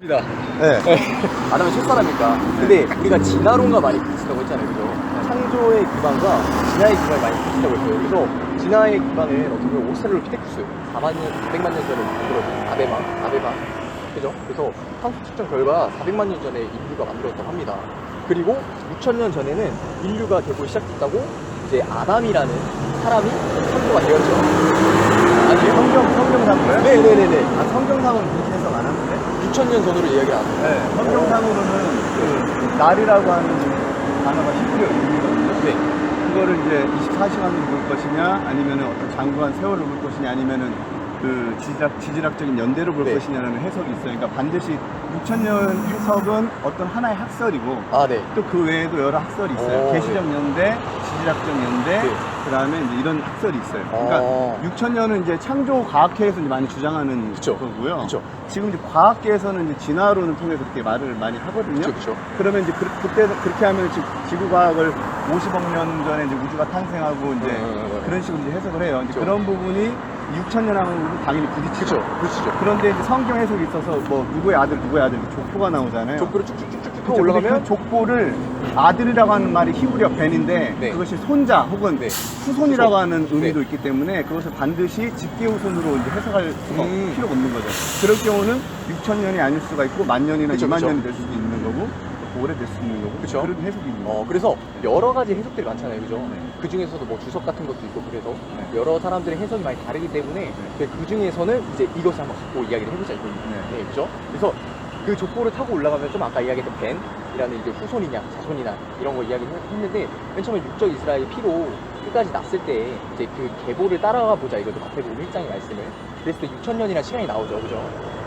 입니다. 네. 아담의 첫사람이니까. 근데 우리가 진화론과 많이 비슷하고 했잖아요. 그죠? 창조의 기반과 진화의 기반이 많이 비슷하고 있어요. 그래서 진화의 기반은 어떻게 보면 오스트랄로피테쿠스 4만 년, 400만 년 전에 만들어진 아베마, 아베마. 그죠? 그래서 상수 측정 결과 400만 년 전에 인류가 만들었다고 합니다. 그리고 6천년 전에는 인류가 되고 시작했다고 이제 아담이라는 사람이 창조가 되었죠. 아니에요? 성경, 성경상으로요? 네네네네. 아, 성경상으로는 그렇게 해석 안 하는데? 6천년 전으로 이야기를 안 해요. 네. 성경상으로는 그, 날이라고 하는 단어가 히브리어 이름이거든요. 네. 그거를 이제 24시간으로 볼 것이냐, 아니면 어떤 장구한 세월을 볼 것이냐, 아니면은 그 지질학, 지질학적인 연대로 볼 네. 것이냐라는 해석이 있어요. 그러니까 반드시 6천년 해석은 어떤 하나의 학설이고, 아, 네. 또 그 외에도 여러 학설이 있어요. 오, 계시적 연대, 지질학적 연대, 네. 그 다음에 이제 이런 학설이 있어요. 그러니까 어. 6천년은 이제 창조 과학회에서 이제 많이 주장하는 그쵸. 거고요. 그쵸. 지금 이제 과학계에서는 이제 진화론을 통해서 그렇게 말을 많이 하거든요. 그쵸, 그쵸. 그러면 이제 그, 그때 그렇게 하면 지- 지구 과학을 50억 년 전에 이제 우주가 탄생하고 이제 음, 그런 식으로 이제 해석을 해요. 이제 그쵸. 그런 부분이 6천년 하면 당연히 부딪히죠. 그쵸. 그렇죠. 그런데 이제 성경 해석이 있어서 뭐 누구의 아들 누구의 아들 족보가 나오잖아요. 족보를 쭉쭉쭉쭉 근데 올라가면 그 족보를 아들이라고 하는 말이 히브리어 벤인데 네. 그것이 손자 혹은 네. 후손이라고 하는 네. 의미도 있기 때문에 그것을 반드시 직계후손으로 이제 해석할 수가 음. 필요가 없는 거죠. 그럴 경우는 6천 년이 아닐 수가 있고 만 년이나 그쵸, 2만 그쵸. 년이 될 수도 있는 거고 그쵸. 그런 해석이 있는 어. 그래서 여러 가지 해석들이 많잖아요. 그죠? 네. 그 중에서도 뭐 주석 같은 것도 있고 그래서 네. 여러 사람들의 해석이 많이 다르기 때문에 그 중에서는 이제 이것을 한번 갖고 이야기를 해보자 이거예요. 네. 네, 그죠? 그래서 그 족보를 타고 올라가면 좀 아까 이야기했던 벤이라는 이제 후손이냐 자손이나 이런 거 이야기를 했는데 맨 처음에 육적 이스라엘 피로 끝까지 났을 때 이제 그 계보를 따라가 보자 이거죠. 마태복음 1장의 말씀을. 그랬을 때 6천 년이나 시간이 나오죠. 그죠?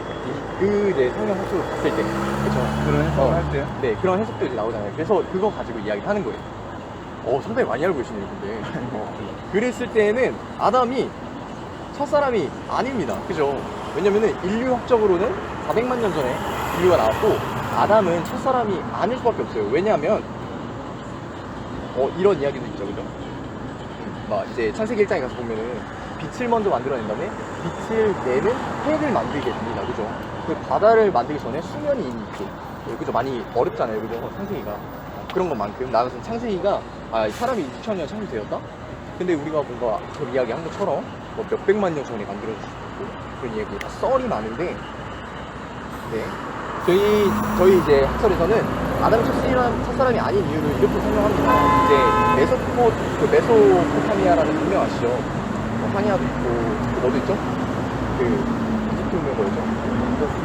이- 그 이제 성경 학술을 봤을 때. 그죠? 그런 해석을 어. 할 때요. 네, 그런 해석들이 나오잖아요. 그래서 그거 가지고 이야기를 하는 거예요. 어, 상당히 많이 알고 계시네요, 근데. 어. 그랬을 때는 아담이 첫사람이 아닙니다. 그죠? 왜냐면은 인류학적으로는 400만 년 전에 인류가 나왔고, 아담은 첫사람이 아닐 수밖에 없어요. 왜냐하면, 어, 이런 이야기도 있죠, 그죠? 음, 막 이제 창세기 1장에 가서 보면은 빛을 먼저 만들어낸 다음에 빛을 내는 해를 만들게 됩니다. 그죠? 그 바다를 만들기 전에 수면이 있고, 예, 그죠? 많이 어렵잖아요. 그죠? 창세기가. 그런 것만큼 나는 창세기가 아, 사람이 6천년 창조되었다? 근데 우리가 뭔가 그 이야기 한 것처럼 뭐 몇백만 년 전에 만들어졌고 그런 이야기 다 썰이 많은데 네. 저희 저희 이제 학설에서는 아담 첫사람, 첫사람이 아닌 이유를 이렇게 설명합니다. 이제 메소포 그 메소포타미아라는 동명 아시죠? 뭐 황야도 있고 또 뭐도 있죠? 그 이집트 뭐였죠?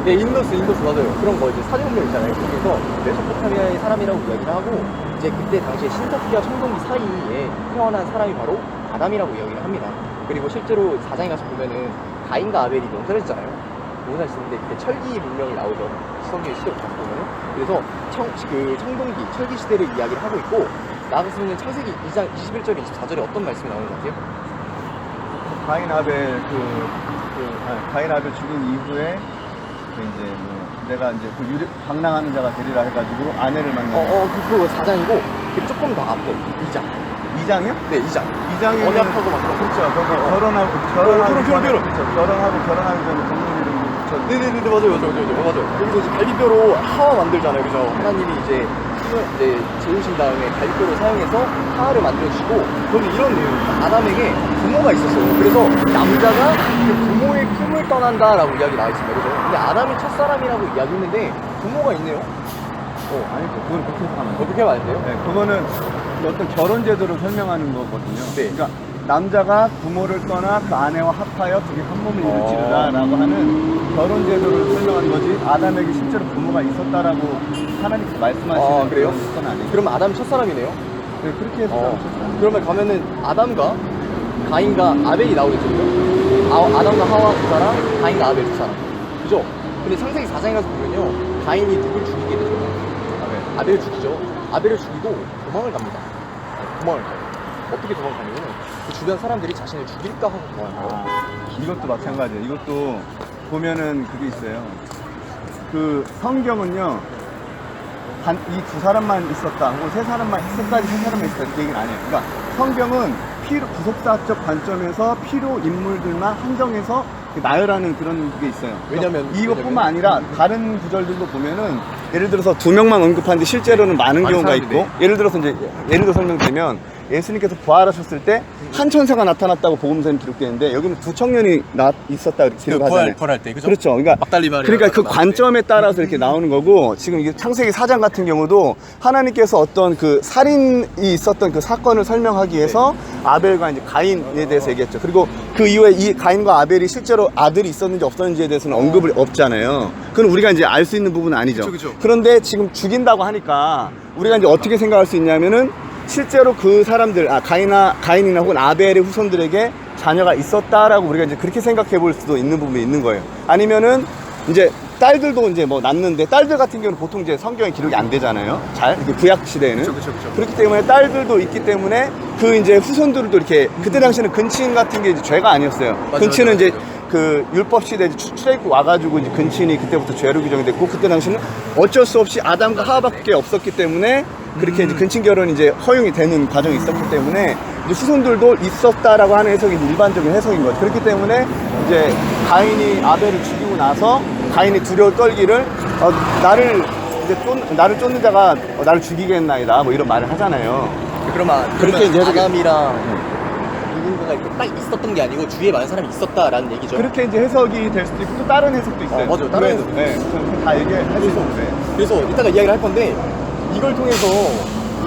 네, 인더스, 인더스 맞아요. 그런 거 이제 사진문명 있잖아요. 거기서 메소포타미아의 사람이라고 이야기를 하고 이제 그때 당시에 신석기와 청동기 사이에 태어난 사람이 바로 아담이라고 이야기를 합니다. 그리고 실제로 사장에 가서 보면은 가인과 아벨이. 농사를 짓는데 그때 철기 문명이 나오죠. 시성기 시대로 가서 보면은. 그래서 청, 그 청동기, 철기 시대를 이야기를 하고 있고 나가서는 창세기 2장 21절, 24절에 어떤 말씀이 나오는 것 같아요? 가인 아벨 그, 그 아, 가인 아벨 죽인 이후에 그 이제 뭐 내가 이제 그 유리, 방랑하는 자가 되리라 해가지고 아내를 만나. 어, 어, 그, 그 4장이고 그 조금 더 앞에 2장. 2장이요? 네, 2장. 2장에 언약하고 막 그런 그렇죠. 거기 어. 결혼하고 어, 결혼하고 결혼, 결혼, 결혼. 그렇죠. 결혼하고 결혼하기 전에 동물 이름 붙였. 네네네 맞아요 맞아요 맞아요 맞아요 여기서 이제 갈비뼈로 하와 만들잖아요 그죠 하나님이 이제 이제 재우신 다음에 갈비뼈를 사용해서 하와를 만들어주시고 거기 이런 내용입니다 아담에게 부모가 있었어요 그래서 남자가 그 부모의 품을 떠난다라고 이야기 나와 있습니다 그죠 근데 아담이 첫사람이라고 이야기했는데 부모가 있네요 어 아니죠. 그건 그렇게 해석하면 안 돼요. 어떻게 하면 안 돼요? 네, 그거는 어떤 결혼 제도를 설명하는 거거든요. 네. 그러니까 남자가 부모를 떠나 그 아내와 합하여 둘이 한 몸을 어. 이루지르다라고 하는 결혼 제도를 설명하는 거지 아담에게 실제로 부모가 있었다라고 하나님께서 말씀하시는 아, 그래요? 그런 건 아니에요. 그럼 아담 첫 사람이네요 네, 그렇게 해서 어, 그러면 가면은 아담과 가인과 아벨이 나오겠죠, 그죠? 아, 아담과 하와 두 사람, 가인과 아벨 두 사람. 그죠? 근데 창세기 4장에 가서 보면요, 가인이 누굴 죽이게 되죠? 아, 아벨을 죽이죠. 아벨을 죽이고 도망을 갑니다. 네, 도망을 가요. 어떻게 도망가냐면은 그 주변 사람들이 자신을 죽일까 하고 가요. 아, 이것도 마찬가지예요. 이것도 보면은 그게 있어요. 그 성경은요, 이 두 사람만 있었다, 혹은 세 사람만, 세까지 세 사람만 있었다, 이 얘기는 아니에요. 그러니까 성경은 필요, 구속사적 관점에서 필요 인물들만 한정해서 그 나열하는 그런 게 있어요. 왜냐면- 이것뿐만 아니라 다른 구절들도 보면은 예를 들어서 두 명만 언급하는데 실제로는 많은 경우가. 있고 예를 들어서 이제 예를 들어 설명드리면 예수님께서 부활하셨을 때 한 천사가 나타났다고 복음서에 기록되는데 여기는 두 청년이 나 있었다 이렇게 기록하잖아요. 부활할 때, 그죠? 그렇죠. 그러니까 그러니까 그. 관점에 따라서 이렇게 나오는 거고 지금 이게 창세기 4장 같은 경우도 하나님께서 어떤 그 살인이 있었던 그 사건을 설명하기 위해서 아벨과 이제 가인에 대해서 얘기했죠. 그리고 그 이후에 이 가인과 아벨이 실제로 아들이 있었는지 없었는지에 대해서는 언급을 없잖아요. 그건 우리가 이제 알 수 있는 부분은 아니죠. 그런데 지금 죽인다고 하니까 우리가 이제 어떻게 생각할 수 있냐면은 실제로 그 사람들, 아, 가인이나, 가인이나 혹은 아벨의 후손들에게 자녀가 있었다라고 우리가 이제 그렇게 생각해 볼 수도 있는 부분이 있는 거예요. 아니면은 이제 딸들도 이제 뭐 낳는데 딸들 같은 경우는 보통 이제 성경에 기록이 안 되잖아요. 잘, 구약 시대에는. 그쵸, 그쵸, 그쵸. 그렇기 때문에 딸들도 있기 때문에 그 이제 후손들도 이렇게 그때 당시에는 근친 같은 게 이제 죄가 아니었어요. 맞아, 근친은 맞아, 이제 맞아. 그 율법 시대에 이제 출- 출애굽 와가지고 이제 근친이 그때부터 죄로 규정됐고 그때 당시는 어쩔 수 없이 아담과 하와밖에 없었기 때문에 그렇게 음. 이제 근친 결혼이 이제 허용이 되는 과정이 있었기 때문에 이제 후손들도 있었다라고 하는 해석이 이제 일반적인 해석인 거죠. 그렇기 때문에 이제 가인이 아벨을 죽이고 나서 가인이 두려워 떨기를 어, 나를 이제 쫓, 나를 쫓는 자가 어, 나를 죽이겠나이다 뭐 이런 말을 하잖아요. 그러면 그렇게 그렇게 이제 해석이- 아담이랑 누군가가 이렇게 딱 있었던 게 아니고 주위에 많은 사람이 있었다라는 얘기죠. 그렇게 이제 해석이 될 수도 있고 또 다른 해석도 있어요. 어, 맞아요. 다른 해석도 네, 그다 얘기할 수 있는데. 그래서 이따가 이야기를 할 건데 이걸 통해서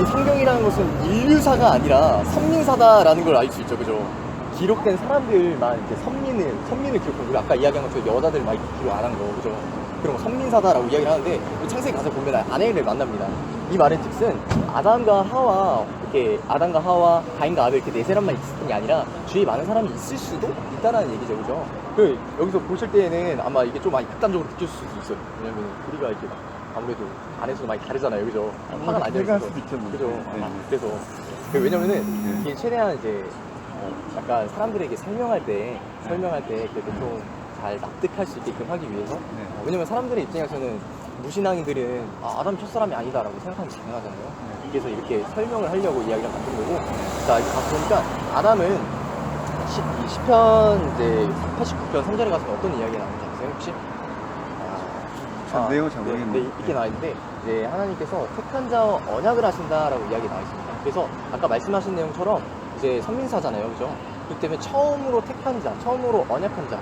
이 성경이라는 것은 인류사가 아니라 선민사다라는 걸 알 수 있죠, 그죠? 기록된 사람들만 이제 선민을 선민을 기록한 우리 아까 이야기한 것처럼 여자들 막 기록 안 한 거, 그죠? 그런 거 선민사다라고 이야기를 하는데 우리 창세기 가서 보면 아내를 만납니다. 이 말은 즉슨 아담과 하와 이렇게 아담과 하와 가인과 아벨 이렇게 네 사람만 있었던 게 아니라 주위에 많은 사람이 있을 수도 있다는 얘기죠, 그죠? 그 여기서 보실 때에는 아마 이게 좀 많이 극단적으로 느낄 수도 있어요. 왜냐면 우리가 이렇게 막 아무래도 안에서 많이 다르잖아요, 그죠? 화가 나죠, 생각할 그죠? 수도 있죠, 뭐. 그죠? 네, 아, 네. 그래서 그 왜냐면은 네. 이게 최대한 이제 어, 약간 사람들에게 설명할 때 설명할 때 그래도 좀 잘 납득할 수 있게끔 하기 위해서 네. 어, 왜냐면 사람들의 입장에서는 무신앙인들은 아, 아담 첫사람이 아니다라고 생각하면 가능하잖아요. 그래서 이렇게 설명을 하려고 이야기를 만든 거고 자 이제 가서 보니까 아담은 시, 이 시편 이제 89편 3절에 가서 어떤 이야기가 나오는지 아세요 혹시? 잘 내용을 잘 네, 모르겠는데. 네, 이렇게 나와 있는데 이제 하나님께서 택한 자와 언약을 하신다라고 이야기 나와 있습니다. 그래서 아까 말씀하신 내용처럼 이제 선민사잖아요, 그죠? 그렇기 때문에 처음으로 택한 자, 처음으로 언약한 자.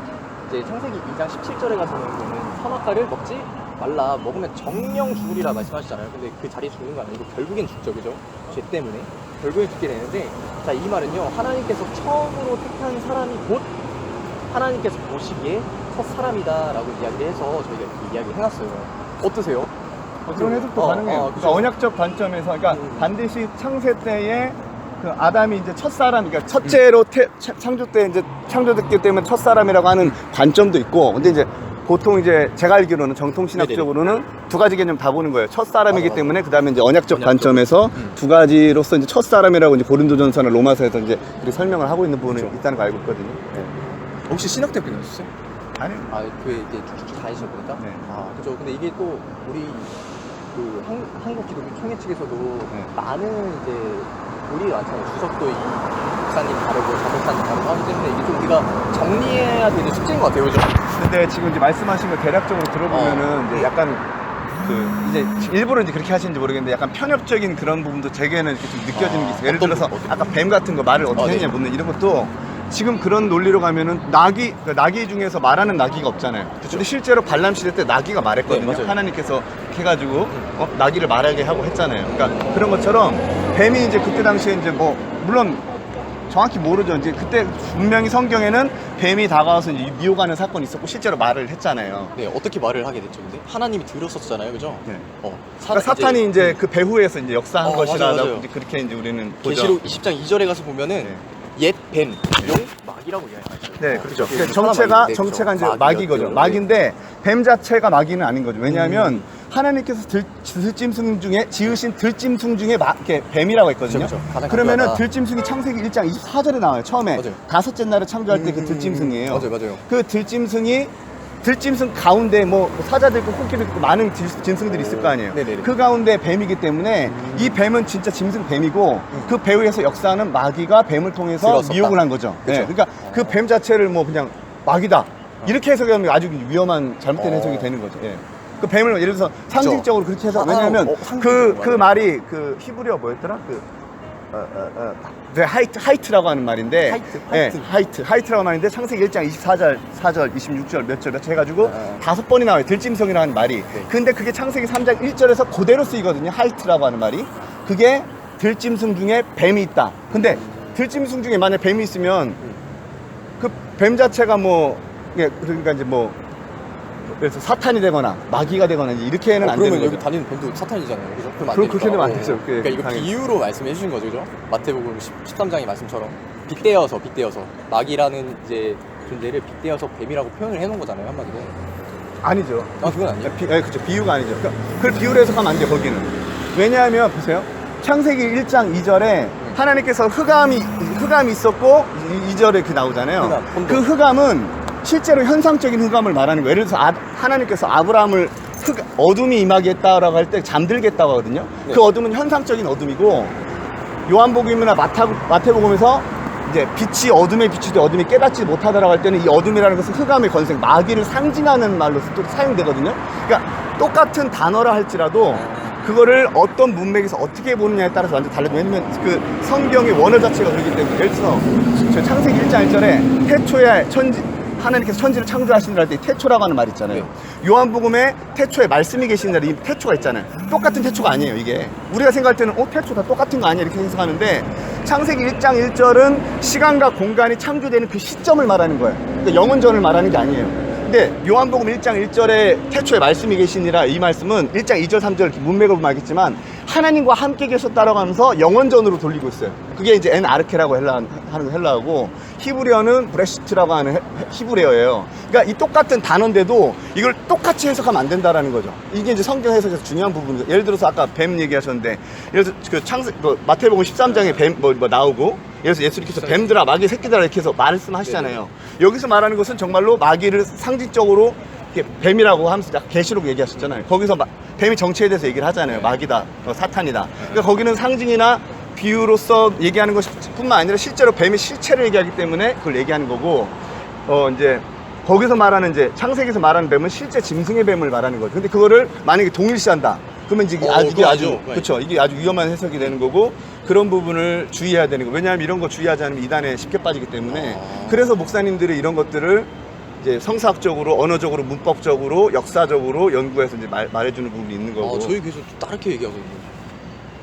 이제 창세기 2장 17절에 가서는 보면 선악과를 먹지 말라 먹으면 정령 죽으리라 말씀하시잖아요. 근데 그 자리에 죽는 거 아니고 결국엔 죽죠, 그죠? 죄 때문에 결국엔 죽게 되는데 자 이 말은요 하나님께서 처음으로 택한 사람이 곧 하나님께서 보시기에 첫 사람이다 라고 이야기를 해서 저희가 이렇게 이야기를 해놨어요. 어떠세요? 어, 그런 해석도 어, 가능해요. 어, 그러니까 그죠? 언약적 관점에서, 그러니까 음. 반드시 창세 때에 그 아담이 이제 첫 사람, 그러니까 첫째로 태- 차- 창조 때 이제 창조됐기 때문에 첫 사람이라고 하는 관점도 있고, 근데 이제 보통 이제 제가 알기로는 정통 신학적으로는 두 가지 개념 다 보는 거예요. 첫 사람이기 맞아, 맞아. 때문에 그 다음에 이제 언약적 언약적. 관점에서 음. 두 가지로서 이제 첫 사람이라고 이제 고린도전서나 로마서에서 이제 그렇게 설명을 하고 있는 부분이 그렇죠. 있다는 거 알고 있거든요. 네. 혹시 신학대 끝나셨어요? 아니, 아, 그 이제 쭉쭉 다니셔 보니까. 네. 아, 그죠. 근데 이게 또 우리 그 한, 한국 기독교 총회 측에서도 네. 많은 이제 우리 많잖아요. 주석도 이 목사님 다르고 자목사님 다르고 하기 때문에 이게 좀 우리가 정리해야 되는 숙제인 것 같아요, 그죠? 근데 지금 이제 말씀하신 거 대략적으로 들어보면은 어. 이제 약간 그 이제 일부러 이제 그렇게 하시는지 모르겠는데 약간 편협적인 그런 부분도 제게는 이렇게 좀 느껴지는 게 있어요. 예를 어떤 들어서 부분, 어떤 아까 뱀 같은 거 말을 어떻게 어, 네. 했냐 묻는 이런 것도 지금 그런 논리로 가면은 낙이 그 낙이 중에서 말하는 낙이가 없잖아요. 근데 실제로 발람 시대 때 낙이가 말했거든요. 네. 하나님께서 해가지고 어, 낙이를 말하게 하고 했잖아요. 그러니까 그런 것처럼 뱀이 이제 그때 당시에 이제 뭐 물론 정확히 모르죠. 이제 그때 분명히 성경에는 뱀이 다가와서 이제 미혹하는 사건이 있었고 실제로 말을 했잖아요. 네, 어떻게 말을 하게 됐죠, 근데? 하나님이 들었었잖아요, 그죠? 네. 어, 그러니까 사탄이 이제 그 배후에서 이제 역사한 어, 것이라고 그렇게 이제 우리는 보죠. 계시록 20장 2절에 가서 보면은 네. 옛 뱀, 용, 막이라고 이야기하죠. 네, 그렇죠. 그게 정체가 정체가 이제 막이죠. 막이 거죠. 네. 막인데 뱀 자체가 막이는 아닌 거죠. 왜냐하면 하나님께서 들, 들짐승 중에 지으신 들짐승 중에 막 이렇게 뱀이라고 했거든요. 그렇죠, 그렇죠. 가장 그러면은. 들짐승이 창세기 1장 24절에 나와요. 처음에 맞아요. 다섯째 날에 창조할 때그 음, 들짐승이에요. 맞아요, 맞아요. 그 들짐승이 들짐승 가운데 뭐 사자도 있고 코끼리도 있고 많은 들- 짐승들이 있을 거 아니에요. 네네네. 그 가운데 뱀이기 때문에 이 뱀은 진짜 짐승 뱀이고 그 배후에서 역사하는 마귀가 뱀을 통해서 들어섰다. 미혹을 한 거죠. 그쵸. 네, 그러니까 그 뱀 자체를 뭐 그냥 마귀다. 이렇게 해석하면 아주 위험한 잘못된 어. 해석이 되는 거죠. 예. 그 뱀을 예를 들어서 상식적으로 그렇게 해서 아, 왜냐하면 어, 상식적으로 그, 그. 말이 그 히브리어 뭐였더라? 그 어, 어, 어, 네, 하이트, 하이트라고 하는 말인데 하이트, 예, 하이트. 하이트, 하이트라고 하는 말인데 창세기 1장 24절, 4절, 26절 몇 절 몇 절 해가지고 아. 다섯 번이 나와요. 들짐승이라는 말이. 네. 근데 그게 창세기 3장 1절에서 그대로 쓰이거든요. 하이트라고 하는 말이. 그게 들짐승 중에 뱀이 있다. 근데 들짐승 중에 만약 뱀이 있으면 그 뱀 자체가 뭐 예, 그러니까 이제 뭐 그래서 사탄이 되거나 마귀가 되거나 이제 이렇게는 어, 안 그러면 되는 여기 거죠. 다니는 뱀도 사탄이잖아요. 그죠? 그럼 안 그럼. 그렇게 되면 안 어, 되죠. 어. 그게 그러니까 이거 당연히. 비유로 말씀해 주신 거죠, 그죠? 마태복음 10, 13장의 말씀처럼 빗대어서 빗대어서 마귀라는 이제 존재를 빗대어서 뱀이라고 표현을 해 놓은 거잖아요, 한마디로. 아니죠. 아, 그건 아니에요. 비, 예, 그렇죠. 비유가 아니죠. 그러니까 그걸 비유로 해석하면 안 돼요, 거기는. 왜냐하면, 보세요. 창세기 1장 2절에 하나님께서 흑암이, 흑암이 있었고, 2절에 그 나오잖아요. 흑암, 혼돈. 그 흑암은 실제로 현상적인 흑암을 말하는 거예요. 예를 들어서 아, 하나님께서 아브라함을 흑, 어둠이 임하게 했다라고 할 때 잠들겠다고 하거든요. 네. 그 어둠은 현상적인 어둠이고, 요한복음이나 마타, 마태복음에서 이제 빛이 어둠에 비추되 어둠이 깨닫지 못하다라고 할 때는 이 어둠이라는 것은 흑암의 건생, 마귀를 상징하는 말로 또 사용되거든요. 그러니까 똑같은 단어라 할지라도 그거를 어떤 문맥에서 어떻게 보느냐에 따라서 완전 달라요. 왜냐면 그 성경의 원어 자체가 그렇기 때문에. 예를 들어서 저 창세기 1장 1절에 태초에 천지, 하나님께서 천지를 창조하시니라 할때 태초라고 하는 말 있잖아요. 요한복음에 태초에 말씀이 계시는 이 태초가 있잖아요. 똑같은 태초가 아니에요, 이게. 우리가 생각할 때는 어, 태초 다 똑같은 거 아니야? 이렇게 생각하는데 창세기 1장 1절은 시간과 공간이 창조되는 그 시점을 말하는 거예요. 그러니까 영원전을 말하는 게 아니에요. 근데 요한복음 1장 1절에 태초에 말씀이 계시니라 이 말씀은 1장 2절 3절 이렇게 문맥을 보면 알겠지만 하나님과 함께 계셨다라고 하면서 영원전으로 돌리고 있어요. 그게 이제 엔 아르케라고 헬라 하는 헬라어고 히브리어는 브레시트라고 하는 해- 히브리어예요. 그러니까 이 똑같은 단어인데도 이걸 똑같이 해석하면 안 된다라는 거죠. 이게 이제 성경 해석에서 중요한 부분이죠. 예를 들어서 아까 뱀 얘기하셨는데 예를 들어서 그 창세 그 마태복음 13장에 뱀뭐 나오고 예를 들어서 예수님께서 뱀들아 마귀 새끼들아 이렇게 해서 말씀하시잖아요. 여기서 말하는 것은 정말로 마귀를 상징적으로 뱀이라고 하면서 약 계시록 얘기하셨잖아요. 거기서 마- 뱀이 정체에 대해서 얘기를 하잖아요. 마귀다, 어, 사탄이다. 그러니까 거기는 상징이나 비유로서 얘기하는 것뿐만 아니라 실제로 뱀의 실체를 얘기하기 때문에 그걸 얘기하는 거고, 어 이제 거기서 말하는 이제 창세기에서 말하는 뱀은 실제 짐승의 뱀을 말하는 거죠. 근데 그거를 만약에 동일시한다. 그러면 이제 어, 아주 이게 아주. 그렇죠. 이게 아주 위험한 해석이 되는 거고 그런 부분을 주의해야 되는 거. 왜냐하면 이런 거 주의하지 않으면 이단에 쉽게 빠지기 때문에 아. 그래서 목사님들이 이런 것들을 이제 성사학적으로, 언어적으로, 문법적으로, 역사적으로 연구해서 이제 말, 말해주는 부분이 있는 거고. 아, 저희 교수 또 다르게 얘기하거든요.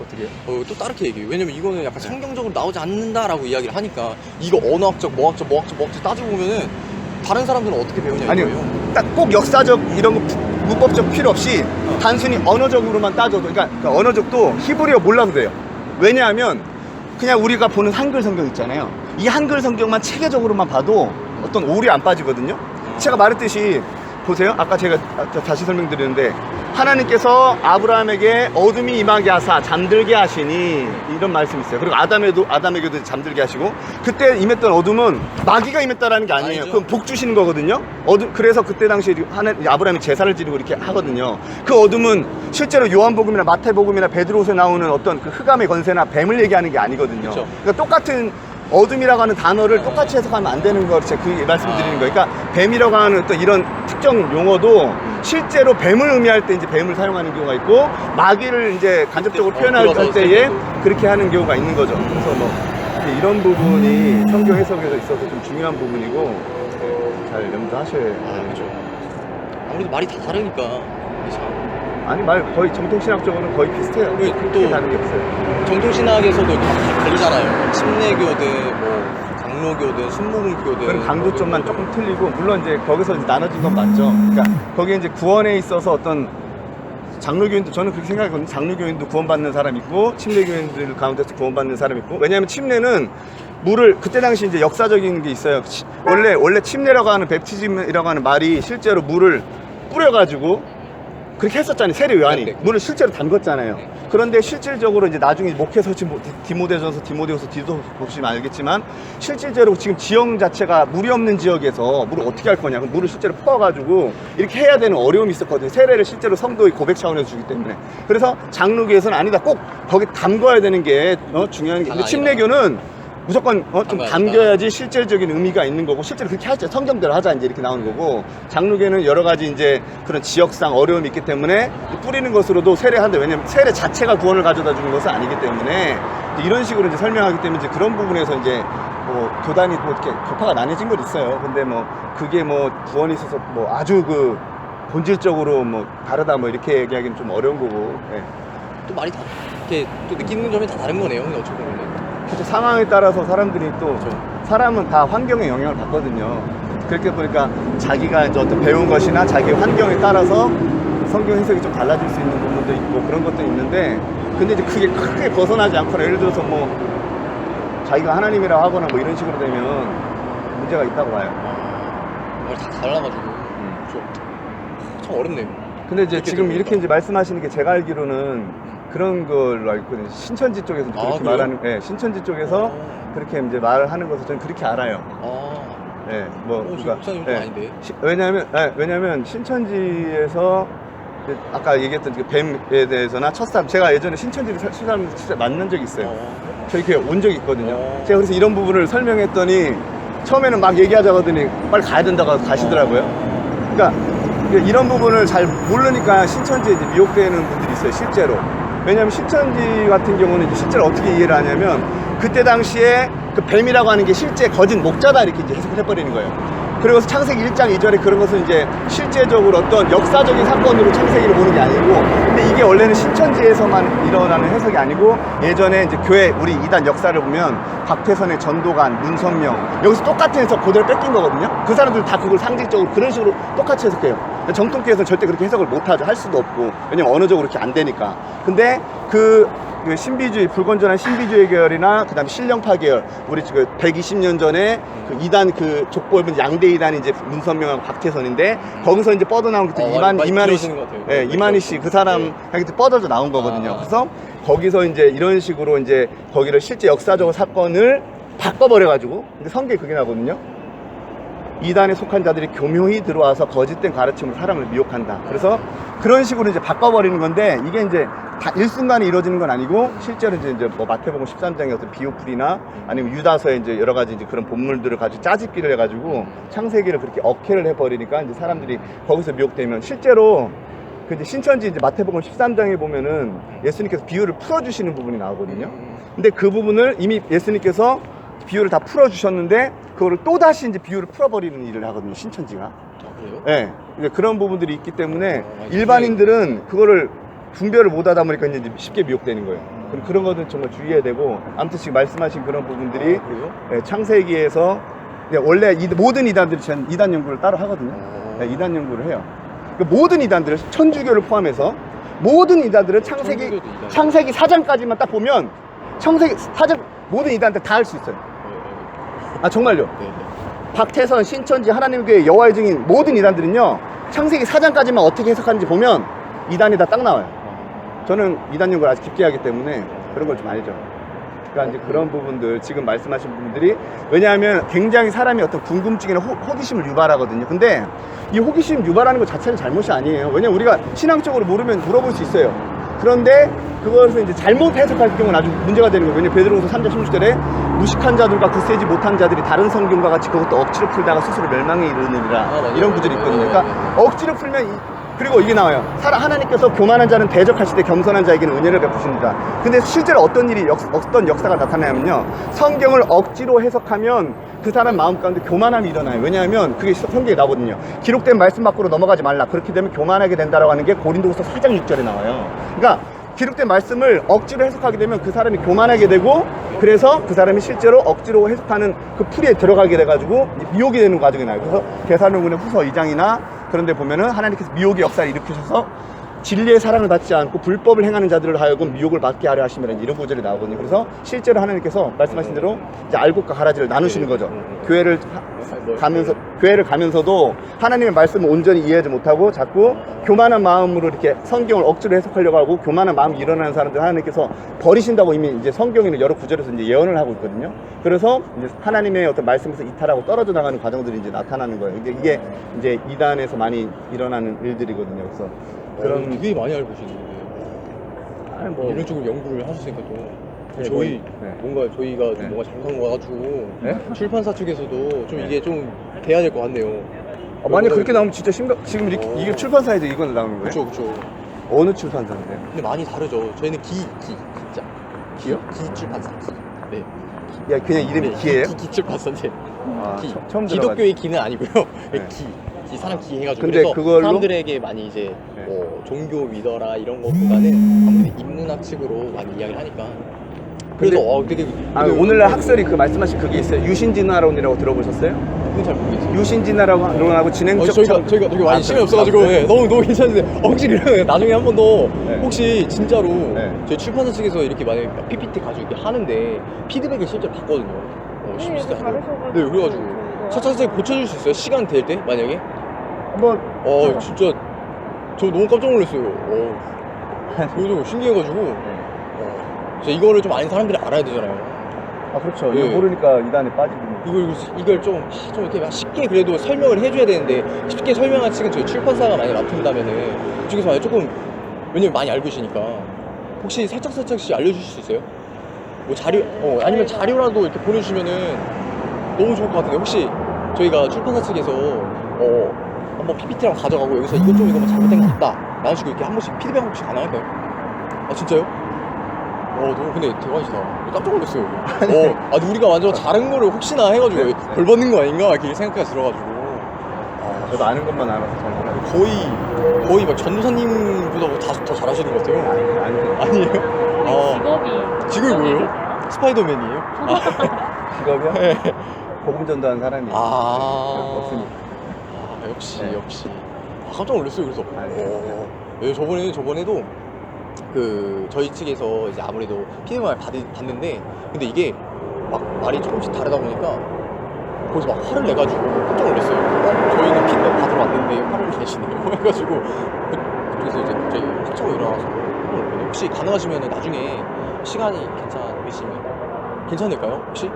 어떻게? 어, 또 다르게 얘기해요. 왜냐면 이거는 약간 성경적으로 나오지 않는다라고 이야기를 하니까 이거 언어학적, 뭐학적, 뭐학적, 뭐학적 따지고 보면은 다른 사람들은 어떻게 배우냐 아니요. 이거예요. 딱 꼭 역사적 이런 거 부- 문법적 필요 없이 단순히 언어적으로만 따져도 그러니까, 그러니까 언어적도 히브리어 몰라도 돼요. 왜냐하면 그냥 우리가 보는 한글 성경 있잖아요. 이 한글 성경만 체계적으로만 봐도 어떤 오류 안 빠지거든요. 제가 말했듯이 보세요. 아까 제가 다시 설명드리는데 하나님께서 아브라함에게 어둠이 임하게 하사 잠들게 하시니 이런 말씀이 있어요. 그리고 아담에도 아담에게도 잠들게 하시고 그때 임했던 어둠은 마귀가 임했다라는 게 아니에요. 아니죠. 그럼 복 주시는 거거든요. 어둠 그래서 그때 당시에 하나 아브라함이 제사를 지르고 이렇게 하거든요. 그 어둠은 실제로 요한복음이나 마태복음이나 베드로서에 나오는 어떤 그 흑암의 건세나 뱀을 얘기하는 게 아니거든요. 그러니까 똑같은 어둠이라고 하는 단어를 똑같이 해석하면 안 되는 걸 제가 그 말씀드리는 아. 거예요. 그러니까 뱀이라고 하는 어떤 이런 특정 용어도 실제로 뱀을 의미할 때 이제 뱀을 사용하는 경우가 있고 마귀를 이제 간접적으로 어, 표현할 들어서 때에. 그렇게 하는 경우가 있는 거죠. 그래서 뭐 이제 이런 부분이 성경 해석에서 있어서 좀 중요한 부분이고 네, 잘 염두하셔야 아, 돼요. 그렇죠. 아무래도 말이 다 다르니까 참. 아니 말 거의 정통신학적으로는 거의 비슷해요. 네, 크게 또- 다른 게 없어요. 정통신학에서도 다 갈리잖아요. 침례교든 뭐 강로교든 순복음교든 그런 강조점만 조금 틀리고 물론 이제 거기서 이제 나눠진 건 맞죠. 그러니까 거기에 이제 구원에 있어서 어떤 장로교인도 저는 그렇게 생각하거든요. 장로교인도 구원받는 사람 있고 침례교인들 가운데서 구원받는 사람 있고 왜냐하면 침례는 물을 그때 당시 이제 역사적인 게 있어요. 치- 원래 원래 침례라고 하는 베프티즘이라고 하는 말이 실제로 물을 뿌려가지고 그렇게 했었잖아요. 세례 요한이 네, 네. 물을 실제로 담궜잖아요. 네. 그런데 실질적으로 이제 나중에 목회서 지금 디모데전서 디모데후서 디도 보시면 알겠지만 실질적으로 지금 지형 자체가 물이 없는 지역에서 물을 어떻게 할 거냐? 그럼 물을 실제로 퍼가지고 이렇게 해야 되는 어려움이 있었거든요. 세례를 실제로 성도의 고백 차원에서 주기 때문에 그래서 장로교에서는 아니다. 꼭 거기 담궈야 되는 게 어, 중요한 게. 근데 아니라. 침례교는 무조건 어, 좀 담겨야지 실질적인 의미가 있는 거고 실제로 그렇게 하죠 성경대로 하자 이제 이렇게 나오는 거고 장로계는 여러 가지 이제 그런 지역상 어려움이 있기 때문에 뿌리는 것으로도 세례한다 왜냐면 세례 자체가 구원을 가져다 주는 것은 아니기 때문에 이런 식으로 이제 설명하기 때문에 이제 그런 부분에서 이제 뭐 교단이 뭐 이렇게 교파가 나뉘어진 건 있어요 근데 뭐 그게 뭐 구원이 있어서 뭐 아주 그 본질적으로 뭐 다르다 뭐 이렇게 얘기하기는 좀 어려운 거고 예. 또 말이 다 이렇게 또 느끼는 점이 다 다른 거네요. 어찌 보면. 그쵸, 상황에 따라서 사람들이 또 그렇죠. 사람은 다 환경의 영향을 받거든요. 그렇게 보니까 자기가 이제 어떤 배운 것이나 자기 환경에 따라서 성경 해석이 좀 달라질 수 있는 부분도 있고 그런 것도 있는데 근데 이제 그게 크게 벗어나지 않거나 예를 들어서 뭐 자기가 하나님이라고 하거나 뭐 이런 식으로 되면 문제가 있다고 봐요. 말다 달라가지고 음. 좀, 참 어렵네요. 근데 이제 지금? 이렇게 이제 말씀하시는 게 제가 알기로는 그런 걸로 알고 있거든요. 신천지 쪽에서 아, 그렇게 그래요? 말하는, 예, 신천지 쪽에서 그렇게 이제 말을 하는 것을 저는 그렇게 알아요. 아, 예, 뭐, 어, 지금 목사님 좀 예. 아닌데. 시- 왜냐면, 예, 왜냐면 신천지에서 그 아까 얘기했던 그 뱀에 대해서나 첫사람 제가 예전에 신천지를 사- 사람 진짜 만난 적이 있어요. 어. 저희 교회 온 적이 있거든요. 어. 제가 그래서 이런 부분을 설명했더니 처음에는 막 얘기하자고 하더니 빨리 가야 된다고 가시더라고요. 그러니까 이런 부분을 잘 모르니까 신천지에 이제 미혹되는 분들이 있어요, 실제로. 왜냐면 신천지 같은 경우는 실제로 어떻게 이해를 하냐면 그때 당시에 그 뱀이라고 하는 게 실제 거짓 목자다 이렇게 이제 해석을 해버리는 거예요. 그리고 창세기 1장 2절에 그런 것은 이제 실제적으로 어떤 역사적인 사건으로 창세기를 보는 게 아니고 근데 이게 원래는 신천지에서만 일어나는 해석이 아니고 예전에 이제 교회 우리 이단 역사를 보면 박태선의 전도관, 문선명 여기서 똑같은 해석 그대로 뺏긴 거거든요. 그 사람들 다 그걸 상징적으로 그런 식으로 똑같이 해석해요. 근데 정통교회에서는 절대 그렇게 해석을 못하죠. 할 수도 없고 왜냐면 언어적으로 그렇게 안 되니까. 근데 그, 그 신비주의 불건전한 신비주의 계열이나 그다음에 신령파 계열 우리 그 120년 전에 그 이단 그 족보면 양대 이단이 이제 문선명하고 박태선인데 거기서 이제 뻗어나온 그 어, 이만 많이 이만희 씨, 들어오시는 것 같아요. 예, 네, 이만희 씨 그 사람 네. 하기 뻗어져 나온 거거든요. 아. 그래서 거기서 이제 이런 식으로 이제 거기를 실제 역사적 사건을 바꿔버려 가지고 근데 성경에 그게 나거든요. 이단에 속한 자들이 교묘히 들어와서 거짓된 가르침으로 사람을 미혹한다. 그래서 그런 식으로 이제 바꿔버리는 건데 이게 이제 다 일순간에 이루어지는 건 아니고 실제로 이제, 이제 뭐 마태복음 13장의 어떤 비유풀이나 아니면 유다서의 이제 여러 가지 이제 그런 본물들을 가지고 짜집기를 해가지고 창세기를 그렇게 억해를 해버리니까 이제 사람들이 거기서 미혹되면 실제로 그 이제 신천지 이제 마태복음 13장에 보면은 예수님께서 비유를 풀어주시는 부분이 나오거든요. 음. 근데 그 부분을 이미 예수님께서 비유를 다 풀어주셨는데 그거를 또 다시 이제 비유를 풀어버리는 일을 하거든요 신천지가. 아, 그래요? 예. 이제 그런 부분들이 있기 때문에 어, 맞아요. 일반인들은 그거를 분별을 못하다 보니까 이제 쉽게 미혹되는 거예요. 그럼 그런 것은 정말 주의해야 되고 아무튼 지금 말씀하신 그런 부분들이 아, 그래요? 예, 창세기에서 예, 원래 이- 모든 이단들이 전 이단 연구를 따로 하거든요. 어. 네, 이단 연구를 해요. 그 모든 이단들을 천주교를 포함해서 모든 이단들은 창세기? 창세기 4장까지만 딱 보면 창세기 4장 모든 이단들 다할 수 있어요. 어, 아 정말요. 네, 네. 박태선, 신천지, 하나님교회, 여호와의 증인 모든 이단들은요. 창세기 4장까지만 어떻게 해석하는지 보면 이단이 다 딱 나와요. 어. 저는 이단 연구를 아주 깊게 하기 때문에 그런 걸 좀 알죠. 그러니까 이제 그런 부분들 지금 말씀하신 부분들이 왜냐하면 굉장히 사람이 어떤 궁금증이나 호, 호기심을 유발하거든요. 근데 이 호기심 유발하는 것 자체는 잘못이 아니에요. 왜냐면 우리가 신앙적으로 모르면 물어볼 수 있어요. 그런데 그것을 이제 잘못 해석할 경우는 아주 문제가 되는 거예요. 왜냐면 베드로후서 3장 16절에 무식한 자들과 굳세지 못한 자들이 다른 성경과 같이 그것도 억지로 풀다가 스스로 멸망에 이르느니라 아. 이런 구절이 있거든요. 네, 그러니까 네, 네. 억지로 풀면 이- 그리고 이게 나와요. 하나님께서 교만한 자는 대적하실 때 겸손한 자에게는 은혜를 베푸십니다. 근데 실제로 어떤 일이 역, 어떤 역사가 나타나냐면요. 성경을 억지로 해석하면 그 사람 마음 가운데 교만함이 일어나요. 왜냐하면 그게 성경에 나거든요. 기록된 말씀 밖으로 넘어가지 말라. 그렇게 되면 교만하게 된다라고 하는 게 고린도후서 4장 6절에 나와요. 그러니까 기록된 말씀을 억지로 해석하게 되면 그 사람이 교만하게 되고 그래서 그 사람이 실제로 억지로 해석하는 그 풀이에 들어가게 돼가지고 미혹이 되는 과정이 나요. 그래서 계산론군의 후서 2장이나 그런데 보면은 하나님께서 미혹의 역사를 일으키셔서 진리의 사랑을 받지 않고 불법을 행하는 자들을 하여금 미혹을 받게 하려 하시면 이런 구절이 나오거든요. 그래서 실제로 하나님께서 말씀하신 대로 이제 알곡과 가라지를 나누시는 거죠. 교회를 하- 가면서 교회를 가면서도 하나님의 말씀을 온전히 이해하지 못하고 자꾸 교만한 마음으로 이렇게 성경을 억지로 해석하려고 하고 교만한 마음이 일어나는 사람들 하나님께서 버리신다고 이미 이제 성경에는 여러 구절에서 이제 예언을 하고 있거든요. 그래서 이제 하나님의 어떤 말씀에서 이탈하고 떨어져 나가는 과정들이 이제 나타나는 거예요. 이게, 이게 이제 이단에서 많이 일어나는 일들이거든요. 그래서 그런 그런 되게 많이 알고 계시는데 아니, 뭐 이런 쪽으로 연구를 하셨으니까 또 저희 네. 뭔가 저희가 좀 네. 뭔가 잘못한 거 같아가지고 네? 출판사 측에서도 좀 네. 이게 좀 돼야 될 것 같네요. 아, 만약 그렇게 나오면 진짜 심각. 지금 이렇게, 오. 이게 출판사에서 이건 나오는 거예요? 그렇죠, 그렇죠. 어느 출판사인데요? 근데 많이 다르죠. 저희는 기, 기, 진짜. 기요? 기 출판사. 네. 야 그냥 이름이 네, 기예요? 기, 기 출판사인데. 아, 기. 처- 처음 들어봤. 기독교의 기는 아니고요. 네. 기. 기 사람 기 해가지고 근데 그래서 그걸로? 사람들에게 많이 이제 네. 뭐 종교 믿어라 이런 것보다는 아무래도 인문학 측으로 많이 이야기를 하니까 그래서 근데- 어 되게 아 되게 오늘날 학설이 그 말씀하신 그게 있어요. 유신진화론이라고 들어보셨어요? 그건 잘 모르겠어요. 유신진화론하고 어, 진행적 저희가 참- 저희가 되게 많이 아, 시간이 아, 없어가지고 그래요? 네, 너무 너무 괜찮은데 어, 혹시 그러면 나중에 한 번 더 네. 혹시 진짜로 네. 저희 출판사 측에서 이렇게 만약에 PPT 가지고 이렇게 하는데 피드백을 실제 받거든요. 어, 네, 잘하셔가지고 네, 그래가지고 저희가 차차차차 고쳐줄 수 있어요? 시간 될 때 만약에? 한번 어 진짜 저 너무 깜짝 놀랐어요. 어, 이거 좀 신기해가지고 어, 진짜 이거를 좀 아는 사람들이 알아야 되잖아요. 아 그렇죠. 네. 이거 모르니까 이단에 빠지고. 이걸 이걸 좀, 하, 좀 이렇게 쉽게 그래도 설명을 해줘야 되는데 쉽게 설명한 측은 저희 출판사가 많이 맡은다면은 이쪽에서 만약 조금 왜냐면 많이 알고 계시니까 혹시 살짝 살짝씩 알려주실 수 있어요? 뭐 자료 어 아니면 자료라도 이렇게 보내주시면은 너무 좋을 것 같은데 혹시 저희가 출판사 측에서 어 한번 PPT랑 가져가고 여기서 이것 좀 이거 뭐 잘못된 것 같다 라는 식으로 이렇게 한 번씩 피드백 혹시 가능할까요? 아 진짜요? 어 너무 근데 대박이다 깜짝 놀랐어요 어, 아 근데 우리가 완전 다른 거를 혹시나 해가지고 네, 네. 벌 받는 거 아닌가 이렇게 생각까지 들어가지고 아, 저도 아는 것만 알아서 잘 몰라요. 거의 거의 막 전도사님보다 뭐 다, 더 잘하시는 것 같아요 아니, 아니에요? 우리 아 직업이 직업이 뭐예요? 스파이더맨이에요? 아, 직업이요? 네. 복음 전도하는 사람이 아. 없으니까. 아 역시 네. 역시 아, 깜짝 놀랐어요 그래서 아, 네. 어, 네, 저번에 저번에도 그 저희 측에서 이제 아무래도 피드백을 받, 받는데 근데 이게 막 말이 조금씩 다르다 보니까 거기서 막 화를 내가지고 깜짝 놀랐어요 어, 저희는 피드백 받으러 왔는데 화를 내시네요 해가지고 그, 그래서 이제 갑자기 확정이 일어나서 혹시 가능하시면 나중에 시간이 괜찮으시면 괜찮을까요 혹시?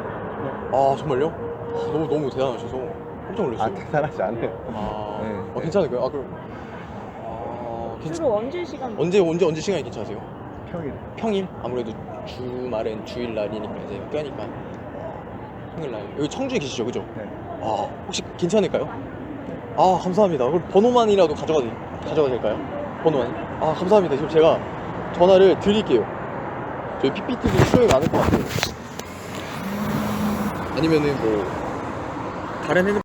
아 정말요? 아, 너무 너무 대단하셔서 깜짝 놀랐어요 아 대단하지 않아요. 아, 네, 어, 네. 괜찮을까요? 아, 그럼. 아, 괜찮... 주로 언제 시간 언제, 언제, 언제 시간이 괜찮으세요? 평일. 평일? 아무래도 주말은 주일날이니까 이제 껴니까. 평일날. 여기 청주에 계시죠? 그죠? 네. 아, 혹시 괜찮을까요? 아, 감사합니다. 그럼 번호만이라도 가져가도, 가져가도 될까요? 번호만. 아, 감사합니다. 지금 제가 전화를 드릴게요. 저희 PPT도 수요일 많을 것 같아요. 아니면은 뭐, 다른 핸드